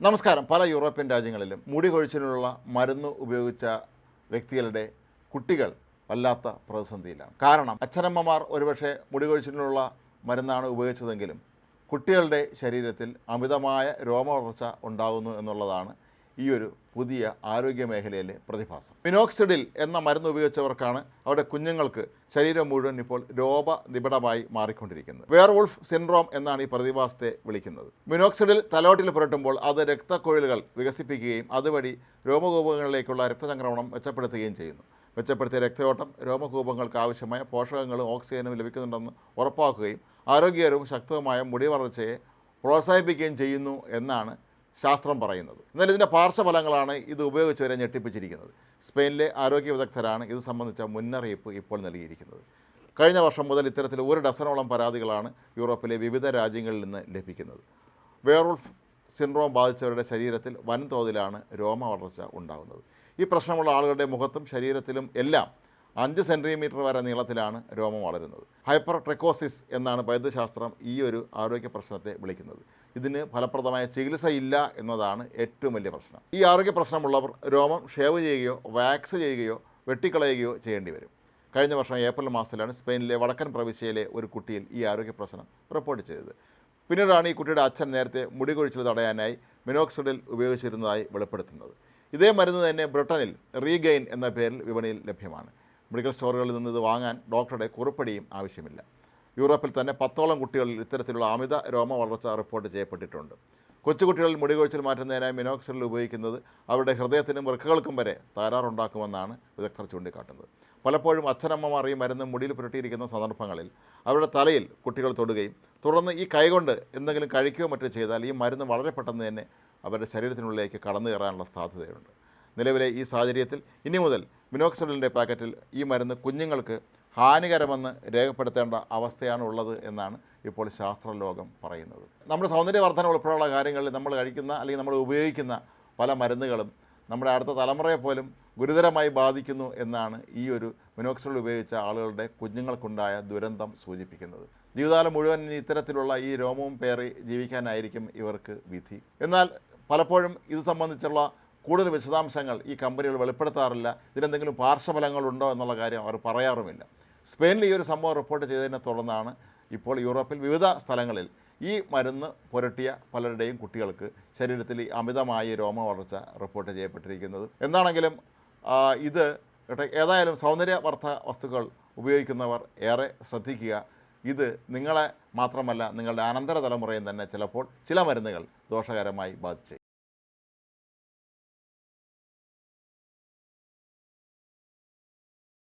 നമസ്കാരം. പല യൂറോപ്യൻ രാജ്യങ്ങളിലും മുടി കൊഴിച്ചിലുള്ള മരുന്ന് ഉപയോഗിച്ച വ്യക്തികളുടെ കുട്ടികൾ വല്ലാത്ത പ്രതിസന്ധിയിലാണ്. കാരണം അച്ഛനമ്മമാർ ഒരുപക്ഷെ മുടി കൊഴിച്ചിലുള്ള മരുന്നാണ് ഉപയോഗിച്ചതെങ്കിലും കുട്ടികളുടെ ശരീരത്തിൽ അമിതമായ രോമവളർച്ച ഉണ്ടാകുന്നു എന്നുള്ളതാണ് ഈ ഒരു പുതിയ ആരോഗ്യ മേഖലയിലെ പ്രതിഭാസം. മിനോക്സിഡിൽ എന്ന മരുന്ന് ഉപയോഗിച്ചവർക്കാണ് അവരുടെ കുഞ്ഞുങ്ങൾക്ക് ശരീരം മുഴുവൻ ഇപ്പോൾ രോഗനിബിഡമായി മാറിക്കൊണ്ടിരിക്കുന്നത്. വെയർവുൾഫ് സിൻഡ്രോം എന്നാണ് ഈ പ്രതിഭാസത്തെ വിളിക്കുന്നത്. മിനോക്സിഡിൽ തലോട്ടിൽ പുരട്ടുമ്പോൾ അത് രക്തക്കൊഴിലുകൾ വികസിപ്പിക്കുകയും അതുവഴി രോമകൂപങ്ങളിലേക്കുള്ള രക്തചംക്രമണം മെച്ചപ്പെടുത്തുകയും ചെയ്യുന്നു. മെച്ചപ്പെടുത്തിയ രക്തയോട്ടം രോമകൂപങ്ങൾക്ക് ആവശ്യമായ പോഷകങ്ങളും ഓക്സിജനും ലഭിക്കുന്നുണ്ടെന്ന് ഉറപ്പാക്കുകയും ആരോഗ്യകരവും ശക്തവുമായ മുടി വളർച്ചയെ പ്രോത്സാഹിപ്പിക്കുകയും ചെയ്യുന്നു എന്നാണ് ശാസ്ത്രം പറയുന്നത്. എന്നാൽ ഇതിന്റെ പാർശ്വഫലങ്ങളാണ് ഇത് ഉപയോഗിച്ചവരെ ഞെട്ടിപ്പിച്ചിരിക്കുന്നത്. സ്പെയിനിലെ ആരോഗ്യ വിദഗ്ധരാണ് ഇത് സംബന്ധിച്ച മുന്നറിയിപ്പ് ഇപ്പോൾ നൽകിയിരിക്കുന്നത്. കഴിഞ്ഞ വർഷം മുതൽ ഇത്തരത്തിൽ ഒരു ഡസനോളം പരാതികളാണ് യൂറോപ്പിലെ വിവിധ രാജ്യങ്ങളിൽ നിന്ന് ലഭിക്കുന്നത്. വേർവുൾഫ് സിൻഡ്രോം ബാധിച്ചവരുടെ ശരീരത്തിൽ വൻതോതിലാണ് രോമ വളർച്ച ഉണ്ടാകുന്നത്. ഈ പ്രശ്നമുള്ള ആളുകളുടെ മുഖത്തും ശരീരത്തിലും എല്ലാം അഞ്ച് സെന്റിമീറ്റർ വരെ നീളത്തിലാണ് രോമം വളരുന്നത്. ഹൈപ്പർ ട്രെക്കോസിസ് എന്നാണ് വൈദ്യശാസ്ത്രം ഈ ഒരു ആരോഗ്യ പ്രശ്നത്തെ വിളിക്കുന്നത്. ഇതിന് ഫലപ്രദമായ ചികിത്സയില്ല എന്നതാണ് ഏറ്റവും വലിയ പ്രശ്നം. ഈ ആരോഗ്യ പ്രശ്നമുള്ളവർ രോമം ഷേവ് ചെയ്യുകയോ വാക്സ് ചെയ്യുകയോ വെട്ടിക്കളയുകയോ ചെയ്യേണ്ടി വരും. കഴിഞ്ഞ വർഷം ഏപ്രിൽ മാസത്തിലാണ് സ്പെയിനിലെ വടക്കൻ പ്രവിശ്യയിലെ ഒരു കുട്ടിയിൽ ഈ ആരോഗ്യ പ്രശ്നം റിപ്പോർട്ട് ചെയ്തത്. പിന്നീടാണ് ഈ കുട്ടിയുടെ അച്ഛൻ നേരത്തെ മുടി കൊഴിച്ചിൽ തടയാനായി മിനോക്സിഡിൽ ഉപയോഗിച്ചിരുന്നതായി വെളിപ്പെടുത്തുന്നത്. ഇതേ മരുന്ന് തന്നെ ബ്രിട്ടനിൽ റീഗെയിൻ എന്ന പേരിൽ വിപണിയിൽ ലഭ്യമാണ്. മെഡിക്കൽ സ്റ്റോറുകളിൽ നിന്ന് ഇത് വാങ്ങാൻ ഡോക്ടറുടെ കുറിപ്പടിയും ആവശ്യമില്ല. യൂറോപ്പിൽ തന്നെ പത്തോളം കുട്ടികളിൽ ഇത്തരത്തിലുള്ള അമിത രോമ വളർച്ച റിപ്പോർട്ട് ചെയ്യപ്പെട്ടിട്ടുണ്ട്. കൊച്ചുകുട്ടികളിൽ മുടി കൊഴിച്ചിൽ മാറ്റുന്നതിനായി മിനോക്സിഡിൽ ഉപയോഗിക്കുന്നത് അവരുടെ ഹൃദയത്തിനും വൃക്കകൾക്കും വരെ തകരാറുണ്ടാക്കുമെന്നാണ് വിദഗ്ധർ ചൂണ്ടിക്കാട്ടുന്നത്. പലപ്പോഴും അച്ഛനമ്മമാർ ഈ മരുന്ന് മുടിയിൽ പുരട്ടിയിരിക്കുന്ന സന്ദർഭങ്ങളിൽ അവരുടെ തലയിൽ കുട്ടികൾ തൊടുകയും തുടർന്ന് ഈ കൈകൊണ്ട് എന്തെങ്കിലും കഴിക്കുകയോ മറ്റോ ചെയ്താൽ ഈ മരുന്ന് വളരെ പെട്ടെന്ന് തന്നെ അവരുടെ ശരീരത്തിനുള്ളിലേക്ക് കടന്നു കയറാനുള്ള സാധ്യതയുണ്ട്. നിലവിലെ ഈ സാഹചര്യത്തിൽ ഇനി മുതൽ മിനോക്സിഡിലിന്റെ പാക്കറ്റിൽ ഈ മരുന്ന് കുഞ്ഞുങ്ങൾക്ക് ഹാനികരമെന്ന് രേഖപ്പെടുത്തേണ്ട അവസ്ഥയാണ് ഉള്ളത് എന്നാണ് ഇപ്പോൾ ശാസ്ത്രലോകം പറയുന്നത്. നമ്മുടെ സൗന്ദര്യവർദ്ധന ഉൾപ്പെടെയുള്ള കാര്യങ്ങളിൽ നമ്മൾ കഴിക്കുന്ന അല്ലെങ്കിൽ നമ്മൾ ഉപയോഗിക്കുന്ന പല മരുന്നുകളും നമ്മുടെ അടുത്ത തലമുറയെ പോലും ഗുരുതരമായി ബാധിക്കുന്നു എന്നാണ് ഈ ഒരു മിനോക്സിഡിൽ ഉപയോഗിച്ച ആളുകളുടെ കുഞ്ഞുങ്ങൾക്കുണ്ടായ ദുരന്തം സൂചിപ്പിക്കുന്നത്. ജീവിതകാലം മുഴുവൻ ഇത്തരത്തിലുള്ള ഈ രോമവും പേറി ജീവിക്കാനായിരിക്കും ഇവർക്ക് വിധി. എന്നാൽ പലപ്പോഴും ഇത് സംബന്ധിച്ചുള്ള കൂടുതൽ വിശദാംശങ്ങൾ ഈ കമ്പനികൾ വെളിപ്പെടുത്താറില്ല. ഇതിനെന്തെങ്കിലും പാർശ്വഫലങ്ങളുണ്ടോ എന്നുള്ള കാര്യം അവർ പറയാറുമില്ല. സ്പെയിനിൽ ഈ ഒരു സംഭവം റിപ്പോർട്ട് ചെയ്തതിനെ തുടർന്നാണ് ഇപ്പോൾ യൂറോപ്പിൽ വിവിധ സ്ഥലങ്ങളിൽ ഈ മരുന്ന് പുരട്ടിയ പലരുടെയും കുട്ടികൾക്ക് ശരീരത്തിൽ അമിതമായ രോമ വളർച്ച റിപ്പോർട്ട് ചെയ്യപ്പെട്ടിരിക്കുന്നത്. എന്താണെങ്കിലും ഇത് ഏതായാലും സൗന്ദര്യവർദ്ധ വസ്തുക്കൾ ഉപയോഗിക്കുന്നവർ ഏറെ ശ്രദ്ധിക്കുക. ഇത് നിങ്ങളെ മാത്രമല്ല നിങ്ങളുടെ അനന്തര തലമുറയും തന്നെ ചിലപ്പോൾ ചില മരുന്നുകൾ ദോഷകരമായി ബാധിച്ചേക്കും.